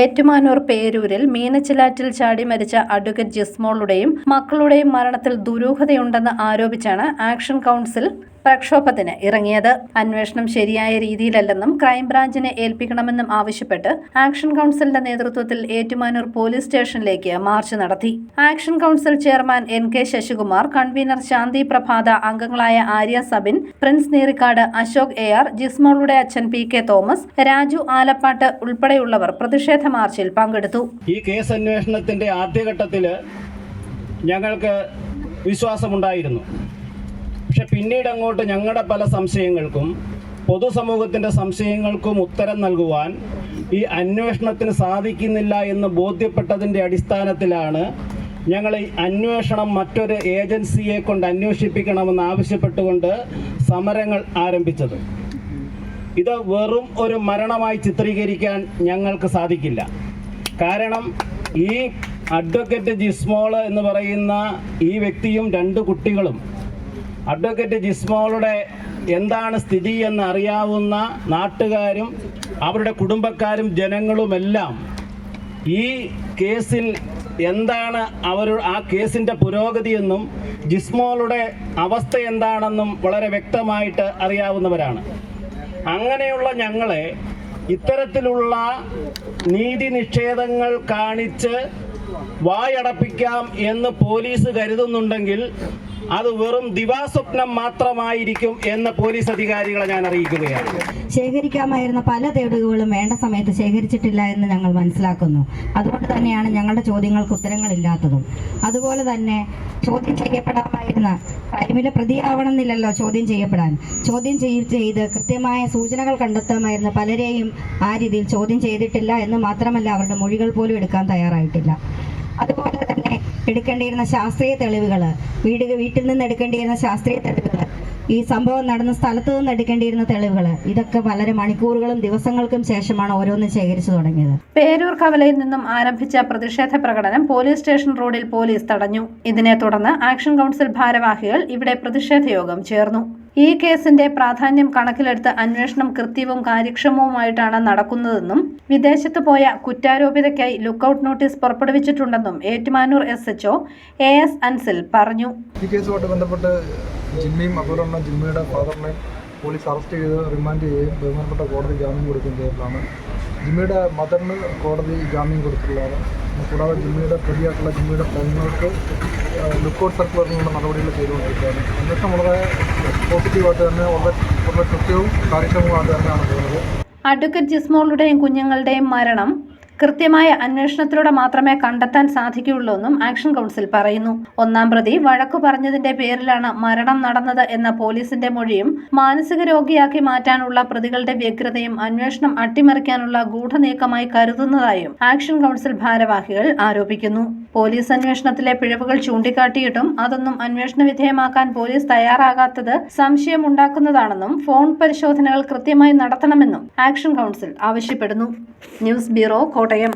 ഏറ്റുമാനൂർ പേരൂരിൽ മീനച്ചിലാറ്റിൽ ചാടി മരിച്ച അഡ്വക്കേറ്റ് ജിസ്മോളുടെയും മക്കളുടെയും മരണത്തിൽ ദുരൂഹതയുണ്ടെന്ന് ആരോപിച്ചാണ് ആക്ഷൻ കൗൺസിൽ പ്രക്ഷോഭത്തിന് ഇറങ്ങിയത്. അന്വേഷണം ശരിയായ രീതിയിലല്ലെന്നും ക്രൈംബ്രാഞ്ചിനെ ഏൽപ്പിക്കണമെന്നും ആവശ്യപ്പെട്ട് ആക്ഷൻ കൗൺസിലിന്റെ നേതൃത്വത്തിൽ ഏറ്റുമാനൂർ പോലീസ് സ്റ്റേഷനിലേക്ക് മാർച്ച് നടത്തി. Action council chairman N K Sasikumar convener Shanthi Prabhatha അംഗങ്ങളായ Arya Sabin Prince Neerikkad Ashok A R ജിസ്മോളുടെ അച്ഛൻ P K Thomas Raju Alappatt ഉൾപ്പെടെയുള്ളവർ പ്രതിഷേധ മാർച്ചിൽ പങ്കെടുത്തു. ഈ കേസ് അന്വേഷണത്തിന്റെ ആദ്യഘട്ടത്തിൽ ഞങ്ങൾക്ക് വിശ്വാസമുണ്ടായിരുന്നു. പക്ഷെ പിന്നീട് അങ്ങോട്ട് ഞങ്ങളുടെ പല സംശയങ്ങൾക്കും പൊതുസമൂഹത്തിന്റെ സംശയങ്ങൾക്കും ഉത്തരം നൽകുവാൻ ഈ അന്വേഷണത്തിന് സാധിക്കുന്നില്ല എന്ന് ബോധ്യപ്പെട്ടതിന്റെ അടിസ്ഥാനത്തിലാണ് ഞങ്ങൾ ഈ അന്വേഷണം മറ്റൊരു ഏജൻസിയെ കൊണ്ട് അന്വേഷിപ്പിക്കണമെന്ന് ആവശ്യപ്പെട്ടുകൊണ്ട് സമരങ്ങൾ ആരംഭിച്ചത്. ഇത് വെറും ഒരു മരണമായി ചിത്രീകരിക്കാൻ ഞങ്ങൾക്ക് സാധിക്കില്ല. കാരണം ഈ അഡ്വക്കേറ്റ് ജിസ്മോൾ എന്ന് പറയുന്ന ഈ വ്യക്തിയും രണ്ട് കുട്ടികളും അഡ്വക്കേറ്റ് ജിസ്മോളുടെ എന്താണ് സ്ഥിതി എന്ന് അറിയാവുന്ന നാട്ടുകാരും അവരുടെ കുടുംബക്കാരും ജനങ്ങളുമെല്ലാം ഈ കേസിൽ എന്താണ് അവർ ആ കേസിന്റെ പുരോഗതിയെന്നും ജിസ്മോളുടെ അവസ്ഥ എന്താണെന്നും വളരെ വ്യക്തമായിട്ട് അറിയാവുന്നവരാണ്. അങ്ങനെയുള്ള ഞങ്ങളെ ഇത്തരത്തിലുള്ള നീതി നിഷേധങ്ങൾ കാണിച്ച് വായടപ്പിക്കാം എന്ന് പോലീസ് കരുതുന്നുണ്ടെങ്കിൽ അത് വെറും ദിവാസ്വപ്നം മാത്രമായിരിക്കും എന്ന് പോലീസ് അധികാരികളെ ഞാൻ അറിയിക്കുകയാണ്. ശേഖരിക്കാമായിരുന്ന പല തെളിവുകളും വേണ്ട സമയത്ത് ശേഖരിച്ചിട്ടില്ല എന്ന് ഞങ്ങൾ മനസ്സിലാക്കുന്നു. അതുകൊണ്ട് തന്നെയാണ് ഞങ്ങളുടെ ചോദ്യങ്ങൾക്ക് ഉത്തരങ്ങളില്ലാത്തതും. അതുപോലെ തന്നെ ചോദ്യം ചെയ്യപ്പെടാമായിരുന്ന ക്രൈമിലെ പ്രതിയാവണമെന്നില്ലല്ലോ ചോദ്യം ചെയ്യപ്പെടാൻ. ചോദ്യം ചെയ്ത് കൃത്യമായ സൂചനകൾ കണ്ടെത്താമായിരുന്ന പലരെയും ആ രീതിയിൽ ചോദ്യം ചെയ്തിട്ടില്ല എന്ന് മാത്രമല്ല അവരുടെ മൊഴികൾ പോലും എടുക്കാൻ തയ്യാറായിട്ടില്ല. അതുപോലെ തന്നെ എടുക്കേണ്ടിയിരുന്ന ശാസ്ത്രീയ തെളിവുകൾ വീട് വീട്ടിൽ നിന്ന് എടുക്കേണ്ടിയിരുന്ന ശാസ്ത്രീയ തെളിവുകൾ ഈ സംഭവം നടന്ന സ്ഥലത്ത് നിന്ന് എടുക്കേണ്ടിയിരുന്ന തെളിവുകൾ ഇതൊക്കെ വളരെ മണിക്കൂറുകളും ദിവസങ്ങൾക്കും ശേഷമാണ് ഓരോന്നും ശേഖരിച്ചു തുടങ്ങിയത്. പേരൂർ കവലയിൽ നിന്നും ആരംഭിച്ച പ്രതിഷേധ പ്രകടനം പോലീസ് സ്റ്റേഷൻ റോഡിൽ പോലീസ് തടഞ്ഞു. ഇതിനെ തുടർന്ന് ആക്ഷൻ കൗൺസിൽ ഭാരവാഹികൾ ഇവിടെ പ്രതിഷേധ യോഗം ചേർന്നു. ഈ കേസിന്റെ പ്രാധാന്യം കണക്കിലെടുത്ത് അന്വേഷണം കൃത്യവും കാര്യക്ഷമവുമായിട്ടാണ് നടക്കുന്നതെന്നും വിദേശത്ത് പോയ കുറ്റാരോപിതയ്ക്കായി lookout notice പുറപ്പെടുവിച്ചിട്ടുണ്ടെന്നും Ettumanoor S HO A S Ansil പറഞ്ഞു. ഈ കേസുമായിട്ട് ബന്ധപ്പെട്ട് ജിമ്മിയും അതുപോലെ ജിമ്മിയുടെ ഫാദറിനെ പോലീസ് അറസ്റ്റ് ചെയ്ത് റിമാൻഡ് ചെയ്യുകയും ബഹുമാനപ്പെട്ട കോടതി ജാമ്യം കൊടുക്കുകയും ചെയ്തിട്ടാണ് ജിമ്മിയുടെ മദറിന് കോടതി ജാമ്യം കൊടുത്തിട്ടുള്ളതാണ്. കൂടാതെ ജിമ്മിയുടെ പ്രതിയായിട്ടുള്ള ജിമ്മിയുടെ പെങ്ങൾക്ക് ലുക്കൗട്ട് സർക്കുലറിനുള്ള നടപടികൾ ചെയ്തുകൊണ്ടിരിക്കുകയാണ്. അന്വേഷണം വളരെ പോസിറ്റീവായിട്ട് തന്നെ വളരെ വളരെ കൃത്യവും കാര്യക്ഷമവുമായിട്ട് തന്നെയാണ് പോകുന്നത്. അഡ്വക്കേറ്റ് ജിസ്മോളുടെയും കുഞ്ഞുങ്ങളുടെയും മരണം കൃത്യമായ അന്വേഷണത്തിലൂടെ മാത്രമേ കണ്ടെത്താൻ സാധിക്കുകയുള്ളൂ എന്നും ആക്ഷൻ കൗൺസിൽ പറയുന്നു. ഒന്നാം പ്രതി വഴക്കു പറഞ്ഞതിന്റെ പേരിലാണ് മരണം നടന്നത് എന്ന പോലീസിന്റെ മൊഴിയും മാനസിക രോഗിയാക്കി മാറ്റാനുള്ള പ്രതികളുടെ വ്യഗ്രതയും അന്വേഷണം അട്ടിമറിക്കാനുള്ള ഗൂഢനീക്കമായി കരുതുന്നതായും ആക്ഷൻ കൗൺസിൽ ഭാരവാഹികൾ ആരോപിക്കുന്നു. പോലീസ് അന്വേഷണത്തിലെ പിഴവുകൾ ചൂണ്ടിക്കാട്ടിയിട്ടും അതൊന്നും അന്വേഷണ വിധേയമാക്കാൻ പോലീസ് തയ്യാറാകാത്തത് സംശയമുണ്ടാക്കുന്നതാണെന്നും ഫോൺ പരിശോധനകൾ കൃത്യമായി നടത്തണമെന്നും ആക്ഷൻ കൗൺസിൽ ആവശ്യപ്പെടുന്നു. News bureau Kottayam